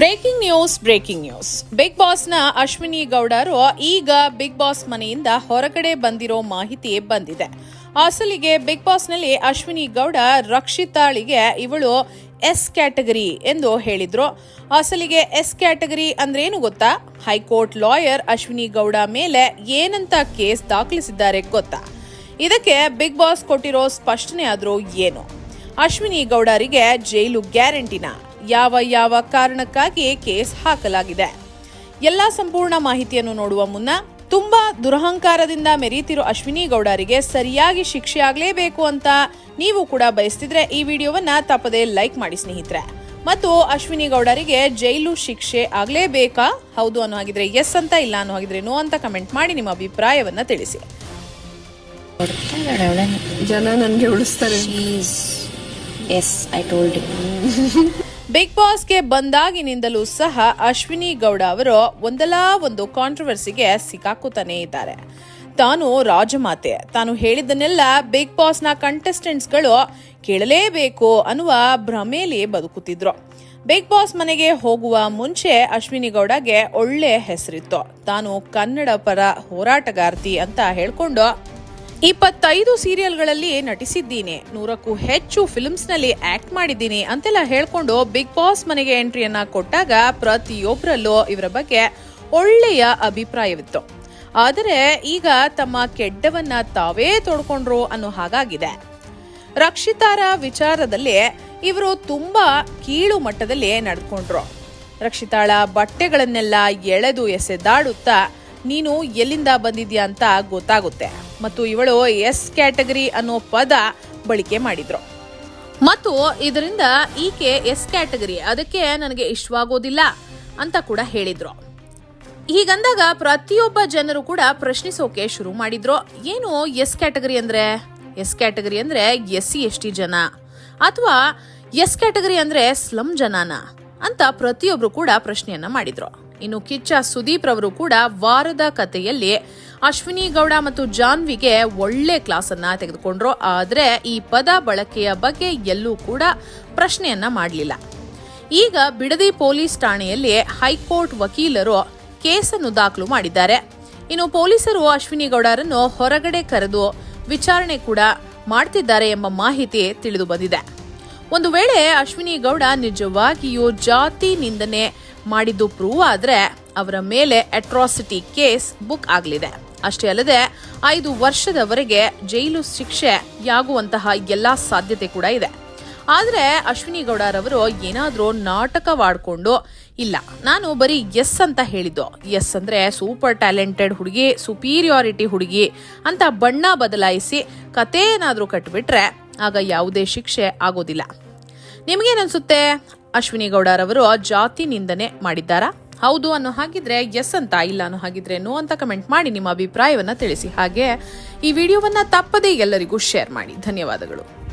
Breaking news breaking news. Big ಬಾಸ್ನ Ashwini ಗೌಡರು ಈಗ big boss ಮನೆಯಿಂದ ಹೊರಗಡೆ ಬಂದಿರೋ ಮಾಹಿತಿ ಬಂದಿದೆ. ಅಸಲಿಗೆ ಬಿಗ್ ಬಾಸ್ನಲ್ಲಿ ಅಶ್ವಿನಿ ಗೌಡ ರಕ್ಷಿತಾಳಿಗೆ ಇವಳು ಎಸ್ ಕ್ಯಾಟಗರಿ ಎಂದು ಹೇಳಿದ್ರು. ಅಸಲಿಗೆ ಎಸ್ ಕ್ಯಾಟಗರಿ ಅಂದ್ರೇನು ಗೊತ್ತಾ? ಹೈಕೋರ್ಟ್ ಲಾಯರ್ ಅಶ್ವಿನಿ ಗೌಡ ಮೇಲೆ ಏನಂತ ಕೇಸ್ ದಾಖಲಿಸಿದ್ದಾರೆ ಗೊತ್ತಾ? ಇದಕ್ಕೆ ಬಿಗ್ ಬಾಸ್ ಕೊಟ್ಟಿರೋ ಸ್ಪಷ್ಟನೆ ಆದರೂ ಏನು? ಅಶ್ವಿನಿ ಗೌಡರಿಗೆ ಜೈಲು ಗ್ಯಾರಂಟಿನ? ಯಾವ ಯಾವ ಕಾರಣಕ್ಕಾಗಿ ಕೇಸ್ ಹಾಕಲಾಗಿದೆ. ಎಲ್ಲ ಸಂಪೂರ್ಣ ಮಾಹಿತಿಯನ್ನು ನೋಡುವ ಮುನ್ನ ತುಂಬಾ ದುರಹಂಕಾರದಿಂದ ಮೆರೀತಿರೋ ಅಶ್ವಿನಿ ಗೌಡರಿಗೆ ಸರಿಯಾಗಿ ಶಿಕ್ಷೆ ಆಗಲೇಬೇಕು ಅಂತ ನೀವು ಕೂಡ ಬಯಸ್ತಿದ್ರೆ ಈ ವಿಡಿಯೋವನ್ನ ತಪ್ಪದೇ ಲೈಕ್ ಮಾಡಿ ಸ್ನೇಹಿತರೆ. ಮತ್ತು ಅಶ್ವಿನಿ ಗೌಡರಿಗೆ ಜೈಲು ಶಿಕ್ಷೆ ಆಗಲೇಬೇಕಾ? ಹೌದು ಅನ್ನೋ ಹಾಗಿದ್ರೆ ಎಸ್ ಅಂತ ಇಲ್ಲ ಅನ್ನೋ ಹಾಗಿದ್ರೆ ನೋ ಅಂತ ಕಮೆಂಟ್ ಮಾಡಿ ನಿಮ್ಮ ಅಭಿಪ್ರಾಯವನ್ನ ತಿಳಿಸಿ. ಜನ ನನಗೆ ಉಳಿಸ್ತಾರೆ. Yes I told. ಬಿಗ್ ಬಾಸ್ಗೆ ಬಂದಾಗಿನಿಂದಲೂ ಸಹ ಅಶ್ವಿನಿ ಗೌಡ ಅವರು ಒಂದಲ್ಲ ಒಂದು ಕಾಂಟ್ರವರ್ಸಿಗೆ ಸಿಕ್ಕಾಕುತ್ತಾನೆ ಇದ್ದಾರೆ. ತಾನು ರಾಜಮಾತೆ, ತಾನು ಹೇಳಿದ್ದನ್ನೆಲ್ಲ ಬಿಗ್ ಬಾಸ್ನ ಕಂಟೆಸ್ಟೆಂಟ್ಸ್ಗಳು ಕೇಳಲೇಬೇಕು ಅನ್ನುವ ಭ್ರಮೆಯಲ್ಲಿ ಬದುಕುತ್ತಿದ್ರು. ಬಿಗ್ ಬಾಸ್ ಮನೆಗೆ ಹೋಗುವ ಮುಂಚೆ ಅಶ್ವಿನಿ ಗೌಡಗೆ ಒಳ್ಳೆ ಹೆಸರಿತ್ತು. ತಾನು ಕನ್ನಡ ಪರ ಹೋರಾಟಗಾರ್ತಿ ಅಂತ ಹೇಳ್ಕೊಂಡು ಇಪ್ಪತ್ತೈದು ಸೀರಿಯಲ್ಗಳಲ್ಲಿ ನಟಿಸಿದ್ದೀನಿ. ನೂರಕ್ಕೂ ಹೆಚ್ಚು ಫಿಲ್ಮ್ಸ್ನಲ್ಲಿ ಆಕ್ಟ್ ಮಾಡಿದ್ದೀನಿ ಅಂತೆಲ್ಲ ಹೇಳ್ಕೊಂಡು ಬಿಗ್ ಬಾಸ್ ಮನೆಗೆ ಎಂಟ್ರಿಯನ್ನ ಕೊಟ್ಟಾಗ ಪ್ರತಿಯೊಬ್ಬರಲ್ಲೂ ಇವರ ಬಗ್ಗೆ ಒಳ್ಳೆಯ ಅಭಿಪ್ರಾಯವಿತ್ತು. ಆದರೆ ಈಗ ತಮ್ಮ ಕೆಡ್ಡವನ್ನ ತಾವೇ ತೊಡ್ಕೊಂಡ್ರು ಅನ್ನೋ ಹಾಗಾಗಿದೆ. ರಕ್ಷಿತಾರ ವಿಚಾರದಲ್ಲಿ ಇವರು ತುಂಬಾ ಕೀಳು ಮಟ್ಟದಲ್ಲಿ ನಡ್ಕೊಂಡ್ರು. ರಕ್ಷಿತಾಳ ಬಟ್ಟೆಗಳನ್ನೆಲ್ಲ ಎಳೆದು ಎಸೆದಾಡುತ್ತಾ ನೀನು ಎಲ್ಲಿಂದ ಬಂದಿದ್ಯಾ ಅಂತ ಗೊತ್ತಾಗುತ್ತೆ. ಮತ್ತು ಇವಳು ಎಸ್ ಕ್ಯಾಟಗರಿ ಅನ್ನೋ ಪದ ಬಳಕೆ ಮಾಡಿದ್ರು. ಮತ್ತು ಇದರಿಂದ ಈಕೆ ಎಸ್ ಕ್ಯಾಟಗರಿ, ಅದಕ್ಕೆ ನನಗೆ ಇಷ್ಟವಾಗೋದಿಲ್ಲ ಅಂತ ಕೂಡ ಹೇಳಿದ್ರು. ಹೀಗಂದಾಗ ಪ್ರತಿಯೊಬ್ಬ ಜನರು ಕೂಡ ಪ್ರಶ್ನಿಸೋಕೆ ಶುರು ಮಾಡಿದ್ರು. ಏನು ಎಸ್ ಕ್ಯಾಟಗರಿ ಅಂದ್ರೆ? ಎಸ್ ಕ್ಯಾಟಗರಿ ಅಂದ್ರೆ ಎಸ್ ಸಿ ಎಸ್ ಟಿ ಜನ ಅಥವಾ ಎಸ್ ಕ್ಯಾಟಗರಿ ಅಂದ್ರೆ ಸ್ಲಮ್ ಜನಾನ ಅಂತ ಪ್ರತಿಯೊಬ್ರು ಕೂಡ ಪ್ರಶ್ನೆಯನ್ನ ಮಾಡಿದ್ರು. ಇನ್ನು ಕಿಚ್ಚ ಸುದೀಪ್ ಅವರು ಕೂಡ ವಾರದ ಕಥೆಯಲ್ಲಿ ಅಶ್ವಿನಿ ಗೌಡ ಮತ್ತು ಜಾನ್ವಿಗೆ ಒಳ್ಳೆ ಕ್ಲಾಸ್ ಅನ್ನ ತೆಗೆದುಕೊಂಡ್ರು. ಆದ್ರೆ ಈ ಪದ ಬಳಕೆಯ ಬಗ್ಗೆ ಎಲ್ಲೂ ಕೂಡ ಪ್ರಶ್ನೆಯನ್ನ ಮಾಡಲಿಲ್ಲ. ಈಗ ಬಿಡದಿ ಪೊಲೀಸ್ ಠಾಣೆಯಲ್ಲಿ ಹೈಕೋರ್ಟ್ ವಕೀಲರು ಕೇಸನ್ನು ದಾಖಲು ಮಾಡಿದ್ದಾರೆ. ಇನ್ನು ಪೊಲೀಸರು ಅಶ್ವಿನಿ ಗೌಡರನ್ನು ಹೊರಗಡೆ ಕರೆದು ವಿಚಾರಣೆ ಕೂಡ ಮಾಡ್ತಿದ್ದಾರೆ ಎಂಬ ಮಾಹಿತಿ ತಿಳಿದು ಬಂದಿದೆ. ಒಂದು ವೇಳೆ ಅಶ್ವಿನಿ ಗೌಡ ನಿಜವಾಗಿಯೂ ಜಾತಿ ನಿಂದನೆ ಮಾಡಿದ್ದು ಪ್ರೂವ್ ಆದರೆ ಅವರ ಮೇಲೆ ಅಟ್ರಾಸಿಟಿ ಕೇಸ್ ಬುಕ್ ಆಗಲಿದೆ. ಅಷ್ಟೇ ಅಲ್ಲದೆ, ಐದು ವರ್ಷದವರೆಗೆ ಜೈಲು ಶಿಕ್ಷೆ ಯಾಗುವಂತಹ ಎಲ್ಲಾ ಸಾಧ್ಯತೆ ಕೂಡ ಇದೆ. ಆದರೆ ಅಶ್ವಿನಿ ಗೌಡರವರು ಏನಾದರೂ ನಾಟಕವಾಡ್ಕೊಂಡು, ಇಲ್ಲ, ನಾನು ಬರೀ ಎಸ್ ಅಂತ ಹೇಳಿದ್ದು. ಎಸ್ ಅಂದ್ರೆ ಸೂಪರ್ ಟ್ಯಾಲೆಂಟೆಡ್ ಹುಡುಗಿ ಸುಪೀರಿಯಾರಿಟಿ ಹುಡುಗಿ ಅಂತ ಬಣ್ಣ ಬದಲಾಯಿಸಿ ಕತೆ ಏನಾದರೂ ಕಟ್ಬಿಟ್ರೆ ಆಗ ಯಾವುದೇ ಶಿಕ್ಷೆ ಆಗೋದಿಲ್ಲ. ನಿಮಗೇನನ್ಸುತ್ತೆ ಅಶ್ವಿನಿ ಗೌಡರವರು ಜಾತಿ ನಿಂದನೆ ಮಾಡಿದ್ದಾರಾ? ಹೌದು ಅನ್ನೋ ಹಾಗಿದ್ರೆ ಎಸ್ ಅಂತ, ಇಲ್ಲ ಅನ್ನೋ ಹಾಗಿದ್ರೆ ನೋ ಅಂತ ಕಮೆಂಟ್ ಮಾಡಿ ನಿಮ್ಮ ಅಭಿಪ್ರಾಯವನ್ನ ತಿಳಿಸಿ. ಹಾಗೆ ಈ ವಿಡಿಯೋವನ್ನ ತಪ್ಪದೇ ಎಲ್ಲರಿಗೂ ಶೇರ್ ಮಾಡಿ. ಧನ್ಯವಾದಗಳು.